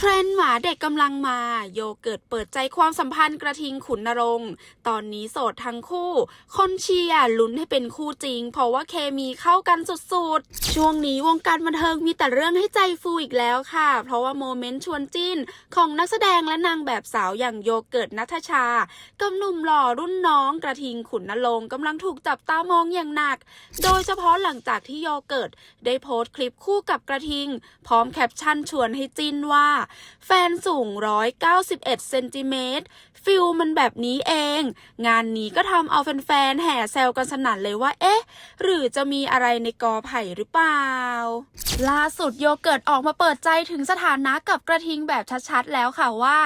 เทรนหมาเด็กกำลังมา โยเกิร์ตเปิดใจความสัมพันธ์กระทิงขุนนรงค์ตอนนี้โสดทั้งคู่ คนเชียร์ลุ้นให้เป็นคู่จริง เพราะว่าเคมีเข้ากันสุดๆ ช่วงนี้วงการบันเทิงมีแต่เรื่องให้ใจฟูอีกแล้วค่ะ เพราะว่าโมเมนต์ชวนจิ้น ของนักแสดงและนางแบบสาวอย่างโยเกิร์ตนัทชากับหนุ่มหล่อรุ่นน้องกระทิงขุนนรงค์กำลังถูกจับตามองอย่างหนัก โดยเฉพาะหลังจากที่โยเกิร์ตได้โพสต์คลิปคู่กับกระทิง พร้อมแคปชั่นชวนให้จิ้นว่าแฟนสูง 191 เซนติเมตร ฟิลมันแบบนี้เอง งานนี้ก็ทำเอาแฟนๆแห่แซวกันสนั่นเลยว่า เอ๊ะ หรือจะมีอะไรในกอไผ่หรือเปล่า ล่าสุดโยเกิร์ตออกมาเปิดใจถึงสถานะกับกระทิงแบบชัดๆแล้วค่ะว่า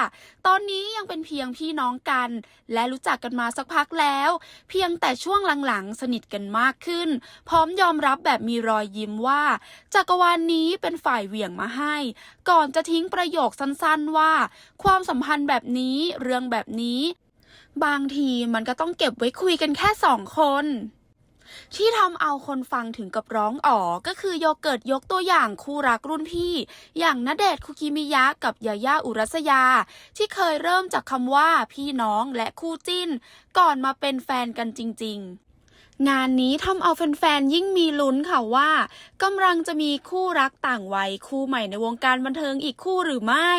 ตอนนี้ยังเป็นเพียงพี่น้องกัน และรู้จักกันมาสักพักแล้ว เพียงแต่ช่วงหลังๆ สนิทกันมากขึ้น พร้อมยอมรับแบบมีรอยยิ้มว่า จักรวาลนนี้เป็นฝ่ายเหวี่ยงมาให้ ก่อนจะทิ้งประโยคสั้นๆว่า ความสัมพันธ์แบบนี้เรื่องแบบนี้ บางทีมันก็ต้องเก็บไว้คุยกันแค่สองคน ที่ทำเอาคนฟังถึงกับร้องอ๋อ ก็คือโยเกิร์ตยกตัวอย่างคู่รักรุ่นพี่ อย่างณเดชน์คุกิมิยะกับยาย่าอุรัสยา ที่เคยเริ่มจากคำว่าพี่น้องและคู่จิ้น ก่อนมาเป็นแฟนกันจริง ๆงานนี้ทำเอาแฟนๆ ยิ่งมีลุ้นค่ะว่ากำลังจะมีคู่รักต่างวัยคู่ใหม่ในวงการบันเทิงอีกคู่หรือไม่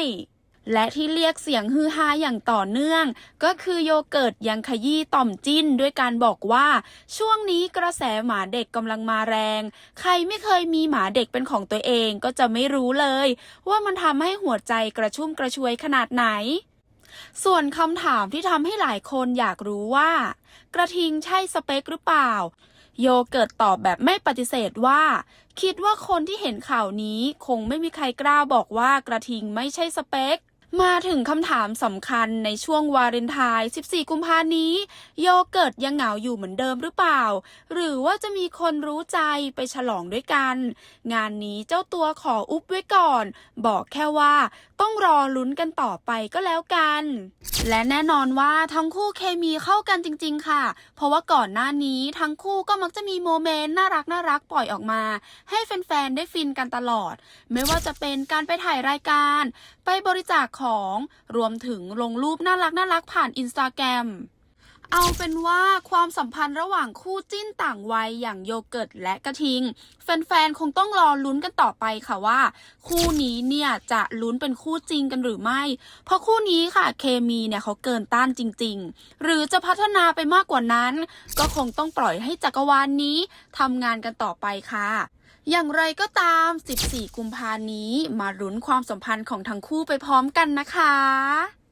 และที่เรียกเสียงฮือฮาอย่างต่อเนื่อง ก็คือโยเกิร์ตยังขยี้ต่อมจิ้น ด้วยการบอกว่าช่วงนี้กระแสหมาเด็กกำลังมาแรง ใครไม่เคยมีหมาเด็กเป็นของตัวเองก็จะไม่รู้เลย ว่ามันทำให้หัวใจกระชุ่มกระชวยขนาดไหนส่วนคำถามที่ทำให้หลายคนอยากรู้ว่า กระทิงใช่สเปคหรือเปล่า โยเกิร์ตตอบแบบไม่ปฏิเสธว่า คิดว่าคนที่เห็นข่าวนี้คงไม่มีใครกล้าบอกว่ากระทิงไม่ใช่สเปค มาถึงคำถามสำคัญในช่วงวาเลนไทน์ 14 กุมภานี้ โยเกิร์ตยังเหงาอยู่เหมือนเดิมหรือเปล่า หรือว่าจะมีคนรู้ใจไปฉลองด้วยกัน งานนี้เจ้าตัวขออุบไว้ก่อน บอกแค่ว่าต้องรอลุ้นกันต่อไปก็แล้วกัน และแน่นอนว่าทั้งคู่เคมีเข้ากันจริง ๆ ค่ะ เพราะว่าก่อนหน้านี้ทั้งคู่ก็มักจะมีโมเมนต์น่ารักน่ารักปล่อยออกมา ให้แฟนๆได้ฟินกันตลอด ไม่ว่าจะเป็นการไปถ่ายรายการ ไปบริจาคของ รวมถึงลงรูปน่ารักน่ารักผ่านอินสตาแกรมเอาเป็นว่าความสัมพันธ์ระหว่างคู่จิ้นต่างวัยอย่างโยเกิร์ตและกระทิง แฟนๆ คงต้องรอลุ้นกันต่อไปค่ะว่า คู่นี้เนี่ยจะลุ้นเป็นคู่จริงกันหรือไม่ เพราะคู่นี้ค่ะเคมีเนี่ยเขาเกินต้านจริง ๆ หรือจะพัฒนาไปมากกว่านั้น ก็คงต้องปล่อยให้จักรวาลนนี้ทำงานกันต่อไปค่ะ อย่างไรก็ตาม 14 กุมภานี้มาลุ้นความสัมพันธ์ของทั้งคู่ไปพร้อมกันนะคะ